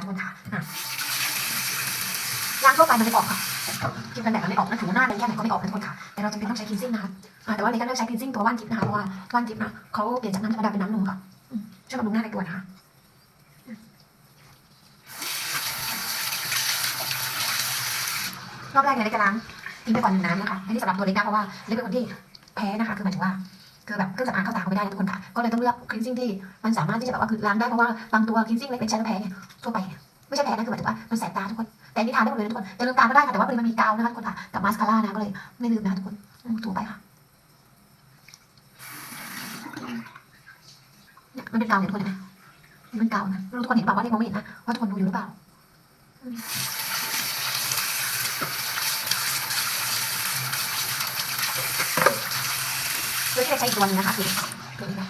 ทุกคนค่ะล้างทั่วไปมันไม่ออกค่ะกินกันแบบมันไม่ออกนะถูหน้าอะไรแค่ไหนก็ไม่ออกนะทุกคนค่ะแต่เราจำเป็นต้องใช้คลีนซิ่งนะคะอะแต่ว่าในการเลือกใช้คลีนซิ่งตัวว่านทิพย์นะคะเพราะว่าว่านทิพย์นะเขาเปลี่ยนจากน้ำธรรมดาเป็นน้ำนมค่ะอืมช่วยบำรุงหน้าในตัวนะคะรอบแรกเนี่ยเล็กจะล้างทิ้งไปก่อนหนึ่งน้ำนะคะอันนี้สำหรับตัวเล็กนะเพราะว่าเล็กเป็นคนที่แพ้นะคะ คือหมายถึงว่า คือแบบเครื่องสำอางเข้าตาเขาไม่ได้นะทุกคนค่ะ ก็เลยต้องเลือกคลีนซิ่งที่มันสามารถที่จะแบบว่าคือล้างได้เพราะว่าบางตัวคลีนซิ่งเล็กเป็นใช้แล้วแพ้ไงทั่วไปเนี่ยไม่ใช่แพ้นะคือหมายถึงว่ามันแสบตาทุกคน แต่นี่ทานได้หมดเลยทุกคนจะลืมตาก็ได้ค่ะแต่ว่ามันมีกาวนะคะทุกคนค่ะกับมาสคาร่านะก็เลยไม่ลืมนะทุกคนถูไปค่ะเนี่ยมันเป็นกาวเนี่ยทุกคนนไหมมันเป็นกาวนะรู้ทุกคนเห็นเปล่าว่าเล็กมองไม่เห็นนะว่าทุกคนดูอยู่หรือเปล่า โดยที่ เราใช้ตัวนึงนะคะคือตัวนี้นะ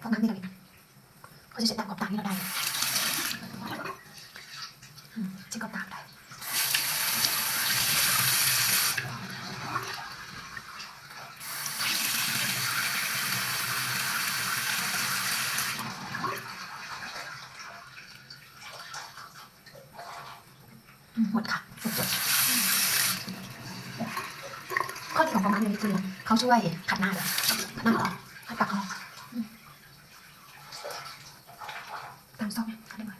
พวกน้ำที่เราเห็นนะเขาจะเช็ดตามขอบตาที่เราได้อืมเช็ดขอบตาได้หมดค่ะหมดจด ข้อดีของฟองน้ำอย่างนี้คือเขาช่วยขัดหน้าเลยขัดหน้าออกขัดปากออกอืมตามซอกเนี่ยขัดได้ไหม